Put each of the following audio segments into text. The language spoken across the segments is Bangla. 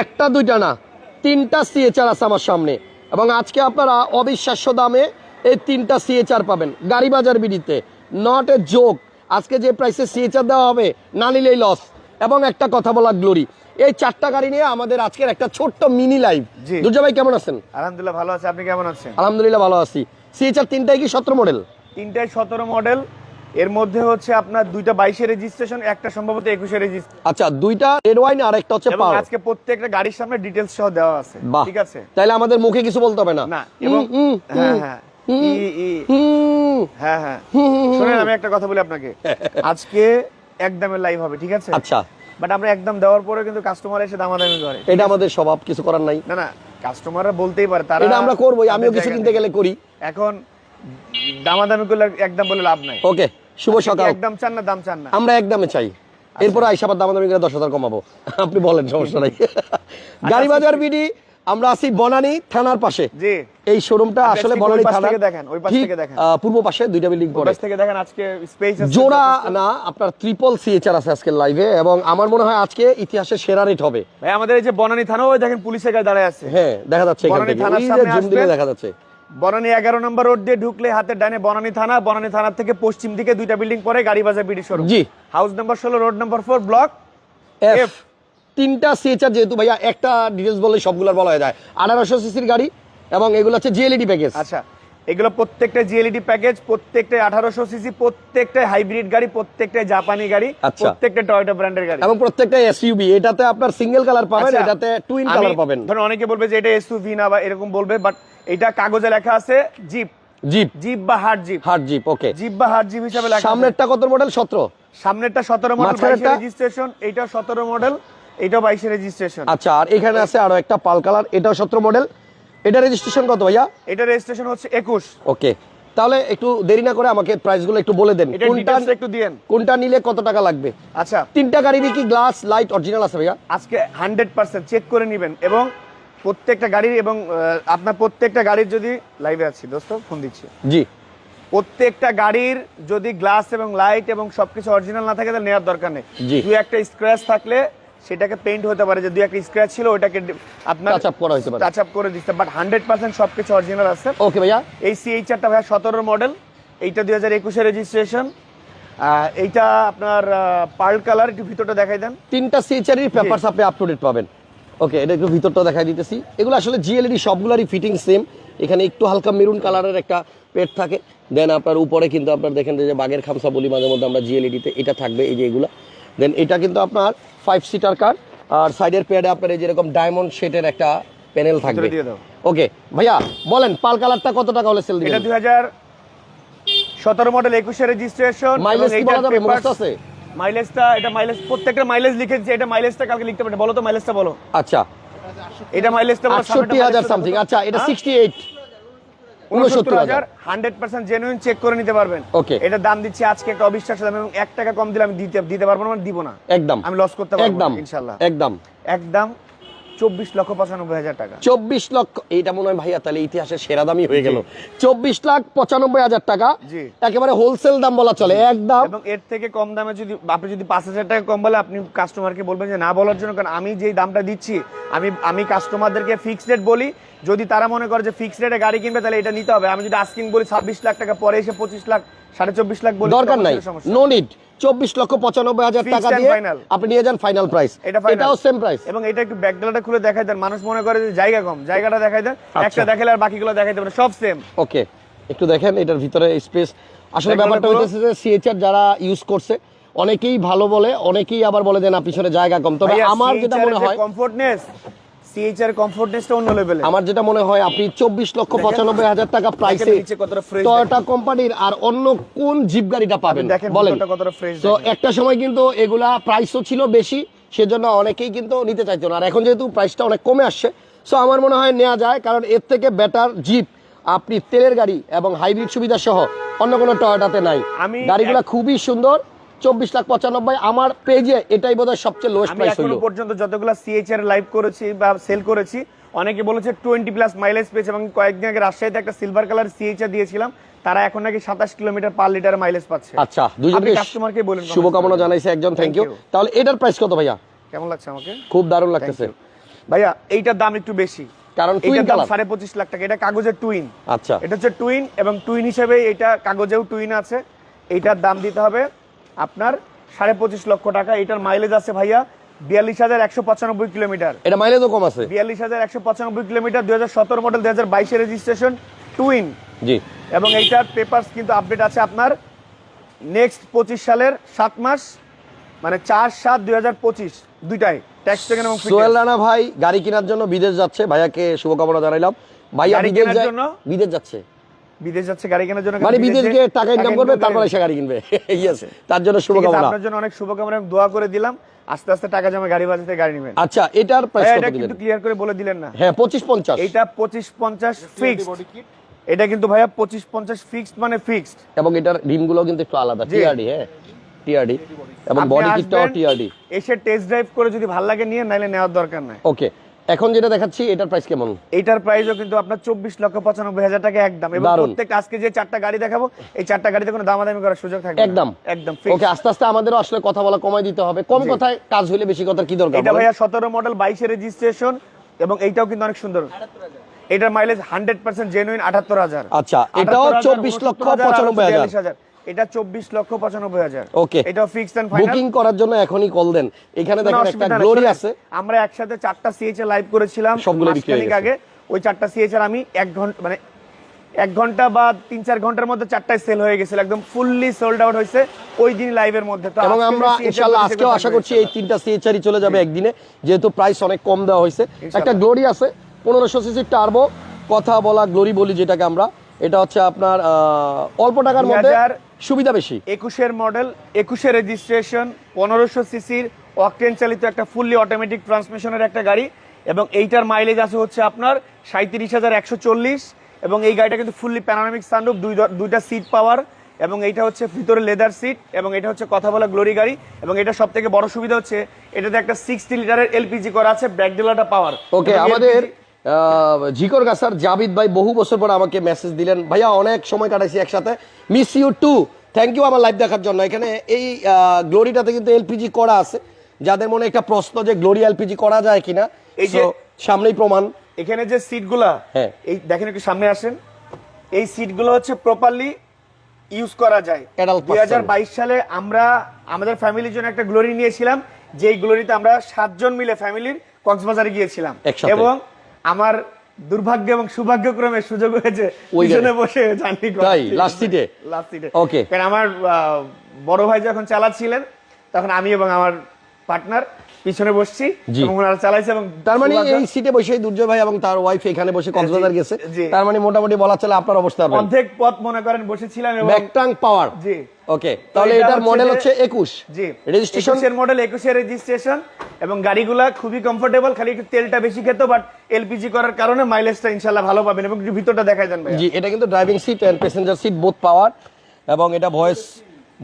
একটা দুইটা না তিনটা সিএচআর আছে আমার সামনে। এবং আজকে আপনারা অবিশ্বাস্য দামে এই তিনটা সিএচআর পাবেন গাড়ি বাজার বিডিতে। নট এ জোক আজকে যে প্রাইসে সিএচআর দেওয়া হবে না নিলেই লস এবং একটা কথা বলা গ্লোরি এই চারটা গাড়ি নিয়ে আমাদের আজকের একটা ছোট্ট মিনি লাইভ। দুর্জা ভাই কেমন আছেন? আলহামদুলিল্লাহ ভালো আছে আপনি কেমন আছেন? আলহামদুলিল্লাহ ভালো আছি। সিএচআর তিনটাই কি সতেরো মডেল তিনটায় সতেরো মডেল এর মধ্যে হচ্ছে আপনার দুইটা বাইশে রেজিস্ট্রেশন একটা সম্ভবত একুশে রেজিস্ট্রেশন আচ্ছা দুইটা রেড ওয়াইন আর একটা হচ্ছে পাওয়ার আজকে প্রত্যেকটা গাড়ির সামনে ডিটেলস সহ দেওয়া আছে ঠিক আছে? তাইলে আমাদের মুখে কিছু বলতে হবে না। না এবং হ্যাঁ হ্যাঁ। হ্যাঁ হ্যাঁ। শুনেন আমি একটা কথা বলি আপনাকে। আজকে একদমের লাইভ হবে ঠিক আছে? আচ্ছা। বাট আমরা একদম দেওয়ার পরে কিন্তু কাস্টমার এসে দামাদামি করে এটা আমাদের স্বভাব কিছু করার নাই। না না কাস্টমাররা বলতেই পারে তারা এটা আমরা করবোই আমিও কিছু কিনতে। গেলে করি। এখন দামাদামি করলে একদম বলে লাভ নাই। ওকে শুভ সকাল। একদম চান না দাম চান না? আমরা একদমে চাই। এরপরে এরপর আইসাবার দামাদামি করে দশ হাজার কমাবো। আপনি বলেন সমস্যা নাই। গাড়ি বাজার বিডি আমরা আছি বনানী থানার পাশে। জি। এই শোরুমটা আসলে বনানী থানা থেকে দেখেন, ওই পাশ থেকে দেখেন। পূর্ব পাশে দুইটা বিল্ডিং পরে ওপাশ থেকে দেখেন আজকে স্পেস আছে জোড়া না আপনার ট্রিপল সিএচআর আছে আজকে লাইভে এবং আমার মনে হয় আজকে ইতিহাসের সেরা রেট হবে। ভাই আমাদের এই যে বনানী থানা ওই দেখেন পুলিশের গাড়ি দাঁড়ায় আছে। হ্যাঁ দেখা যাচ্ছে এখান বনানী থেকে। থানার ওই সামনে আসবেন। দেখা যাচ্ছে। বনানী এগারো নম্বর রোড দিয়ে ঢুকলে হাতের ডানে বনানী থানা বনানী থানার থেকে পশ্চিম দিকে দুইটা বিল্ডিং পরে গাড়ি বাজার বিডি শোরুম জি। হাউস নাম্বার ষোলো road number four block F তিনটা সিএচআর যেহেতু ভাইয়া একটা ডিটেলস বললে সবগুলোর বলা হয়ে যায়। আঠারোশো সিসির গাড়ি এবং এগুলো হচ্ছে জিএলইডি প্যাকেজ আচ্ছা এগুলো প্রত্যেকটা জিএলইডি প্যাকেজ প্রত্যেকটা আঠারোশো সিসি প্রত্যেকটা হাইব্রিড গাড়ি প্রত্যেকটা জাপানি গাড়ি আচ্ছা। প্রত্যেকটা টয়োটা ব্র্যান্ডের গাড়ি। এবং প্রত্যেকটা এসইউবি এটাতে আপনার সিঙ্গেল কালার পাবেন আচ্ছা, এটাতে টুইন কালার পাবেন। ধরুন অনেকে বলবে যে এটা এসইউভি না বা এরকম বলবে বাট এটা কাগজে লেখা আছে জিপ। জিপ। জিপ বা hard jeep. Hard jeep okay. Jeep বা হার্ড জিপ হিসাবে লেখা আছে। সামনেরটা কত মডেল সতেরো। সামনেরটা সতেরো মডেল মাঝখানেরটা? বাইশের রেজিস্ট্রেশন এটা সতেরো মডেল এটা বাইশের রেজিস্ট্রেশন আচ্ছা আর এখানে আছে আরও একটা পাল কালার এটাও সতেরো মডেল এটা রেজিস্ট্রেশন কত ভাইয়া? এটা রেজিস্ট্রেশন হচ্ছে একুশ। ওকে। তাহলে একটু দেরি না করে আমাকে প্রাইসগুলো একটু বলে দেন। কোনটা একটু দিয়েন কোনটা নিলে কত টাকা লাগবে? আচ্ছা। তিনটা গাড়িরই কি গ্লাস লাইট অরিজিনাল আছে ভাইয়া? আজকে হান্ড্রেড পার্সেন্ট চেক করে নেবেন এবং প্রত্যেকটা গাড়ির এবং আপনার প্রত্যেকটা গাড়ির যদি লাইভে আছি দোস্ত ফোন দিচ্ছি। জি। প্রত্যেকটা গাড়ির যদি গ্লাস এবং লাইট এবং সবকিছু অরিজিনাল না থাকে তাহলে নেওয়ার দরকার নেই। দুই একটা স্ক্র্যাচ থাকলে সেটাকে পেইন্ট হতে পারে। যে দুই একটা স্ক্র্যাচ ছিল ওটাকে আপনার Touch up করা হতে পারে। টাচ আপ করে দিতে বাট হান্ড্রেড পার্সেন্ট সবকিছু অরিজিনাল আছে। ওকে ভাইয়া। এই সিএইচআরটা ভাইয়া সতেরো মডেল এইটা দুই হাজার একুশে রেজিস্ট্রেশন এইটা আপনার পার্ল কালার একটু ভিতরটা দেখাই দেন। তিনটা সিএচআরই পেপারস আপনি আপ টু ডেট পাবেন। ওকে এটা একটু ভিতরটা দেখাই দিতেছি। এগুলো আসলে জিএলইডি সবগুলারই ফিটিং সেম এখানে একটু হালকা মেরুন কালারের একটা পেট থাকে। দেন আপনার উপরে কিন্তু আপনার দেখেন যে বাগের খামসা বলি মাঝে মধ্যে আমরা জিএলইডিতে এটা থাকবে এই যে এগুলা। দেন এটা কিন্তু আপনার ফাইভ সিটার কার আর সাইডের প্যাডে আপনার এই যেরকম ডায়মন্ড শেটের একটা প্যানেল থাকবে। ওকে ভাইয়া বলেন পাল কালারটা কত টাকা হলে সেল দিবেন? হাজার সতেরো মডেল একুশে রেজিস্ট্রেশন মাইলেজ কি বলা যাবে? মুখস্থ আছে? মাইলেজটা এটা মাইলেজ প্রত্যেকটা মাইলেজ লিখে দিচ্ছে এটা মাইলেজটা কালকে লিখতে পারে বলো তো মাইলেজটা বলো। আচ্ছা। এটা মাইলেজটা বলো আটষট্টি হাজার সামথিং আচ্ছা এটা সিক্সটি এইট উনসত্তর হাজার হান্ড্রেড পার্সেন্ট জেনুইন চেক করে নিতে পারবেন। ওকে এটা দাম দিচ্ছি আজকে একটা অবিশ্বাস দাম এবং এক টাকা কম দিলে আমি দিতে দিতে পারব না মানে দিব না। একদম। আমি লস করতে পারব একদম। ইনশাল্লাহ একদম। একদম। চব্বিশ লক্ষ পঁচানব্বই হাজার টাকা। চব্বিশ লক্ষ এইটা মনে হয় ভাইয়া তাহলে ইতিহাসের সেরা দামই হয়ে গেল। চব্বিশ লাখ পঁচানব্বই হাজার টাকা একেবারে হোলসেল দাম বলা চলে একদম। এবং এর থেকে কম দামে যদি আপনি যদি পাঁচ হাজার টাকা কম বলে আপনি কাস্টমারকে বলবেন যে না বলার জন্য কারণ আমি যেই দামটা দিচ্ছি আমি আমি কাস্টমারদেরকে ফিক্সড রেট বলি যদি তারা মনে করে যে ফিক্সড রেটে গাড়ি কিনবে তাহলে এটা নিতে হবে। আমি যদি আস্কিং বলি ছাব্বিশ লাখ টাকা পরে এসে পঁচিশ লাখ সাড়ে চব্বিশ লাখ বলি দরকার নাই। নো নিড চব্বিশ লক্ষ পঁচানব্বই হাজার টাকা দিয়ে আপনি নিয়ে যান ফাইনাল প্রাইস এটাও সেম প্রাইস এবং এটা একটু ব্যাকডালাটা খুলে দেখাই দেন। মানুষ মনে করে যে জায়গা কম। জায়গাটা দেখাই দেন। আচ্ছা। একটা দেখালে আর বাকিগুলো দেখাইতে পারে সব সেম ওকে একটু দেখেন এটার ভিতরে স্পেস আসলে ব্যাপারটা পুরো- হইতেছে যে সিএচআর যারা ইউজ করছে অনেকেই ভালো বলে অনেকেই আবার বলে যে না পিছনে জায়গা কম। তবে আমার যেটা মনে হয় কমফোর্টনেস সিএইচআর কমফোর্টনেসটা অন্য লেভেলে আমার যেটা মনে হয় আপনি চব্বিশ লক্ষ পঁচানব্বই হাজার টাকা প্রাইসে টয়োটা কোম্পানির আর অন্য কোন জিপ গাড়িটা পাবেন? বলেন। তো একটা সময় কিন্তু এগুলা প্রাইসও ছিল বেশি সেজন্য অনেকেই কিন্তু নিতে চাইতো না। আর এখন যেহেতু প্রাইসটা অনেক কমে আসছে সো আমার মনে হয় নেওয়া যায় কারণ এর থেকে বেটার জিপ আপনি তেলের গাড়ি এবং হাইব্রিড সুবিধা সহ অন্য কোনো টয়োটাতে নাই। গাড়িগুলো খুবই সুন্দর চব্বিশ লাখ পঁচানব্বই আমার পেজে এটাই বোধহয় সবচেয়ে লোয়েস্ট প্রাইস হইল পর্যন্ত যতগুলো সিএইচআর লাইভ করেছি বা সেল করেছি অনেকে বলেছে টোয়েন্টি প্লাস মাইলেজ পেয়েছে এবং কয়েকদিন আগে রাজশাহীতে একটা সিলভার কালার সিএইচআর দিয়েছিলাম তারা এখন নাকি সাতাশ কিলোমিটার পার লিটার মাইলেজ পাচ্ছে। আচ্ছা দুজনকে কাস্টমারকে বলুন শুভকামনা জানাইছে একজন থ্যাংক ইউ তাহলে এটার প্রাইস কত ভাইয়া? কেমন লাগছে আমাকে? খুব দারুণ লাগতেছে। ভাইয়া এইটার দাম একটু বেশি। কারণ টুইন দাম কালার সাড়ে পঁচিশ লাখ টাকা এটা কাগজের টুইন আচ্ছা। এটা হচ্ছে টুইন এবং টুইন হিসেবে এটা কাগজেও টুইন আছে। এইটার দাম দিতে হবে আপনার সাড়ে পঁচিশ লক্ষ টাকা। এটার মাইলেজ আছে ভাইয়া বিয়াল্লিশ হাজার একশো পঁচানব্বই কিলোমিটার। এটা মাইলেজও কম আছে? বিয়াল্লিশ হাজার একশো পঁচানব্বই কিলোমিটার দুই হাজার সতেরো মডেল দুই হাজার বাইশে রেজিস্ট্রেশন টুইন জি। এবং এইটার পেপারস কিন্তু আপডেট আছে আপনার নেক্সট পঁচিশ সালের সাত মাস মানে চার সাত দুই হাজার পঁচিশ দুইটাই ট্যাক্স টেকেন এবং সোহেল রানা ভাই গাড়ি কেনার জন্য বিদেশ যাচ্ছে ভাইয়াকে শুভকামনা জানাইলাম। জন্য? বিদেশ যাচ্ছে। বিদেশ যাচ্ছে গাড়ি কেনার জন্য মানে বিদেশ গিয়ে টাকা ইনকাম করবে তারপরে সে গাড়ি কিনবে। ইয়েস তার জন্য শুভকামনা আপনার জন্য অনেক শুভকামনা এবং দোয়া করে দিলাম আস্তে আস্তে টাকা জমা গাড়ি বাজাতে গাড়ি নেবেন। আচ্ছা এটার প্রাইস কত এটা দিবেন কিন্তু ক্লিয়ার করে বলে দিলেন না। হ্যাঁ পঁচিশ পঞ্চাশ। এটা পঁচিশ পঞ্চাশ ফিক্সড এটা কিন্তু ভাইয়া পঁচিশ পঞ্চাশ ফিক্সড মানে ফিক্সড এবং এটার রিমগুলো কিন্তু একটু আলাদা। টিআরডি হ্যাঁ টিআরডি এবং বডি কিটটাও টিআরডি এসে টেস্ট ড্রাইভ করে যদি ভালো লাগে নিয়ে নাইলে নেওয়ার দরকার নাই। ওকে এখন যেটা দেখাচ্ছি এটার প্রাইস কেমন? এইটার প্রাইসও কিন্তু আপনার চব্বিশ লক্ষ পঁচানব্বই হাজার টাকা একদম। এবং প্রত্যেক আজকে যে চারটা গাড়ি দেখাবো এই চারটা গাড়িতে কোনো দামাদামি করার সুযোগ থাকবে একদম। একদম ওকে আস্তে আস্তে আমাদেরও আসলে কথা বলা কমাই দিতে হবে। কম কথায় কাজ হইলে বেশি কথার কি দরকার এটা ভাইয়া সতেরো মডেল বাইশে রেজিস্ট্রেশন এবং এইটাও কিন্তু অনেক সুন্দর। এটার মাইলেজ হান্ড্রেড পার্সেন্ট জেনুইন আটাত্তর হাজার। আচ্ছা এটাও চব্বিশ লক্ষ পঁচানব্বই হাজার। এটা চব্বিশ লক্ষ পঁচানব্বই হাজার। Okay. এটাও ফিক্সড এন্ড ফাইনাল বুকিং করার জন্য এখনই কল দেন। এখানে দেখেন একটা গ্লোরি আছে। আমরা একসাথে চারটা সিএইচএ লাইভ করেছিলাম। সবগুলো বিক্রি হয়ে মাসখানেক গেছে। আগে। ওই চারটা আমি এক ঘণ্টা মানে এক ঘণ্টা বা তিন চার ঘণ্টার মধ্যে চারটায় সেল হয়ে গেছিল। একদম ফুললি সোল্ড আউট হয়েছে ওই দিন লাইভের মধ্যে। তো এবং আমরা ইনশাআল্লাহ আজকেও আশা করছি এই তিনটা সিএচআরই চলে যাবে একদিনে। যেহেতু প্রাইস অনেক কম দেওয়া হয়েছে। একটা গ্লোরি আছে। পনেরোশো সিসি টার্বো কথা বলা গ্লোরি বলি যেটাকে আমরা। এটা হচ্ছে আপনার অল্প টাকার মধ্যে সুবিধা বেশি। একুশের মডেল একুশের রেজিস্ট্রেশন পনেরোশো সিসির অকটেন চালিত একটা ফুললি অটোমেটিক ট্রান্সমিশনের একটা গাড়ি এবং এইটার মাইলেজ আছে হচ্ছে আপনার সাঁত্রিশ হাজার একশো চল্লিশ এবং এই গাড়িটা কিন্তু ফুললি প্যানোরামিক সানরুফ দুই দুইটা সিট পাওয়ার এবং এইটা হচ্ছে ভিতরে লেদার সিট এবং এটা হচ্ছে কথা বলা গ্লোরি গাড়ি এবং এটা সব থেকে বড় সুবিধা হচ্ছে এটাতে একটা সিক্সটি লিটারের এলপিজি করা আছে ব্যাক ডেলাটা পাওয়ার ওকে আমাদের জিকর গাছার জাবিদ ভাই বহু বছর পর আমাকে মেসেজ দিলেন। ভাইয়া অনেক সময় কাটাইছি একসাথে। Miss you too thank you আমার লাইভ দেখার জন্য। এখানে এই গ্লোরিটাতে কিন্তু এলপিজি করা আছে। যাদের মনে একটা প্রশ্ন যে গ্লোরি এলপিজি করা যায় কিনা। এই যে- সামনেই প্রমাণ। এখানে যে সিটগুলা হ্যাঁ। এই দেখেন একটু সামনে আসেন। এই সিটগুলো হচ্ছে প্রপারলি ইউজ করা যায়। দুই হাজার বাইশ সালে আমরা আমাদের ফ্যামিলির জন্য একটা গ্লোরি নিয়েছিলাম। যেই গ্লোরিতে আমরা সাতজন মিলে ফ্যামিলির কক্সবাজারে গিয়েছিলাম। এবং আমার দুর্ভাগ্য এবং সৌভাগ্যক্রমে সুযোগ হয়েছে পিছনে বসে জার্নি তাই, seat এ? লাস্ট সিটে Okay. কারণ আমার বড় ভাই যখন চালাচ্ছিলেন তখন আমি এবং আমার পার্টনার পিছনে বসছি। এবং ওনারা চালাইছে এবং তার মানে এই সিটে বসে দুর্জয় ভাই এবং তার ওয়াইফ এখানে বসে কক্সবাজার গেছে তার মানে মোটামুটি বলা চলে আপনার অবস্থা অর্ধেক পথ মনে করেন বসেছিলাম এবং ব্যাকটাং পাওয়ার জি। ওকে তাহলে এটা এটার মডেল হচ্ছে একুশ। জি রেজিস্ট্রেশন একুশের মডেল একুশের রেজিস্ট্রেশন এবং গাড়িগুলা খুবই কমফোর্টেবল খালি একটু তেলটা বেশি খেত বাট এলপিজি করার কারণে মাইলেজটা ইনশাল্লাহ ভালো পাবেন এবং ভিতরটা দেখাই যান জি এটা কিন্তু driving seat and passenger seat both power এবং এটা ভয়েস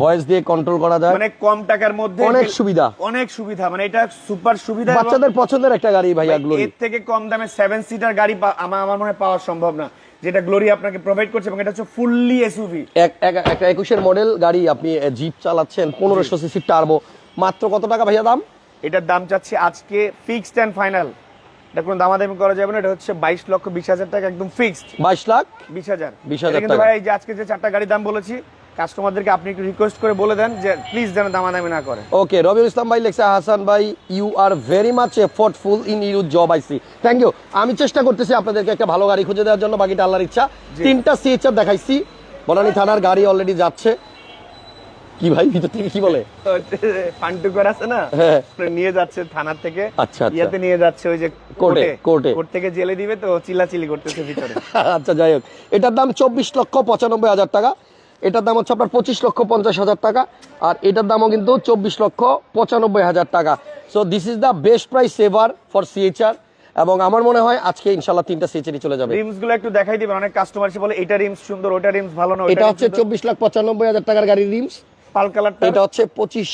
ভয়েস দিয়ে কন্ট্রোল করা যায়। মানে কম টাকার মধ্যে অনেক সুবিধা। অনেক সুবিধা মানে এটা সুপার সুবিধা বাচ্চাদের পছন্দের একটা গাড়ি ভাইয়া গ্লোরি এর থেকে কম দামে সেভেন সিটার গাড়ি আমার মনে পাওয়া সম্ভব না। যেটা গ্লোরি আপনাকে প্রোভাইড করছে এবং এটা হচ্ছে ফুললি এসইউভি এক এক- একটা একুশের মডেল গাড়ি আপনি জিপ চালাচ্ছেন পনেরোশো সিসি টার্বো মাত্র কত টাকা ভাইয়া দাম? এটার দাম চাচ্ছি আজকে ফিক্সড এন্ড ফাইনাল এটা কোনো দামাদামি করা যাবে না এটা হচ্ছে বাইশ লক্ষ বিশ হাজার টাকা একদম ফিক্সড বাইশ লাখ? বিশ হাজার। 20,000 টাকা কিন্তু ভাই এই যে আজকে যে চারটা গাড়ির দাম বলেছি কাস্টমারদেরকে আপনি একটু রিকোয়েস্ট করে বলে দেন যে প্লিজ যেন দামাদামি না করে। ওকে রবিউল ইসলাম ভাই লেখছে হাসান ভাই you are very much effortful in you job I see thank you আমি চেষ্টা করতেছি আপনাদেরকে একটা ভালো গাড়ি খুঁজে দেওয়ার জন্য বাকিটা আল্লাহর ইচ্ছা। তিনটা সিএচআর দেখাইছি। বনানী থানার গাড়ি অলরেডি যাচ্ছে। কি ভাই ভিতর থেকে কি বলে? করে আছে না? হ্যাঁ। নিয়ে যাচ্ছে থানার থেকে। আচ্ছা, আচ্ছা। ইয়াতে নিয়ে যাচ্ছে ওই যে কোর্টে, কোর্টে। কোর্ট থেকে জেলে দিবে তো চিল্লাচিল্লি করতেছে ভিতরে। আচ্ছা যাই হোক। এটার দাম চব্বিশ লক্ষ পঁচানব্বই হাজার টাকা। এটার দাম হচ্ছে আপনার পঁচিশ লক্ষ পঞ্চাশ হাজার টাকা আর এটার দামও কিন্তু চব্বিশ লক্ষ পঁচানব্বই হাজার টাকা। So this is the best price saver for CHR এবং আমার মনে হয় আজকে ইনশাল্লাহ তিনটা সিএচআরই চলে যাবে। রিমসগুলো একটু দেখাই দিবেন অনেক কাস্টমার এসে বলে এটা রিমস সুন্দর ওটা রিমস ভালো না এটা হচ্ছে চব্বিশ লাখ পঁচানব্বই হাজার টাকার গাড়ির রিমস পাল কালারটা? এটা হচ্ছে পঁচিশ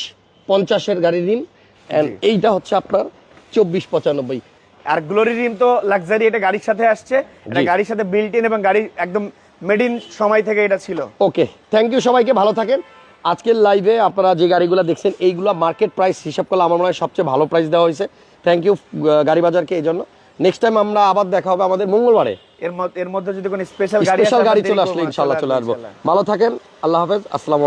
পঞ্চাশের গাড়ির রিম এন্ড এইটা হচ্ছে আপনার চব্বিশ পঁচানব্বই। আর গ্লোরি রিম তো লাক্সারি এটা গাড়ির সাথে আসছে। এটা গাড়ির সাথে বিল্ট ইন এবং গাড়ি একদম মেড ইন সময় থেকে এটা ছিল। ওকে থ্যাংক ইউ সবাইকে ভালো থাকেন। আজকের লাইভে আপনারা যে গাড়িগুলো দেখছেন এইগুলো মার্কেট প্রাইস হিসাব করলে আমার মনে হয় সবচেয়ে ভালো প্রাইস দেওয়া হয়েছে। থ্যাংক ইউ গাড়ি বাজারকে এই জন্য। নেক্সট টাইম আমরা আবার দেখা হবে আমাদের মঙ্গলবারে। এর মধ্যে যদি কোনো স্পেশাল গাড়ি চলে আসলে ইনশাল্লাহ চলে আসব। ভালো থাকেন আল্লাহ হাফেজ আসসালাম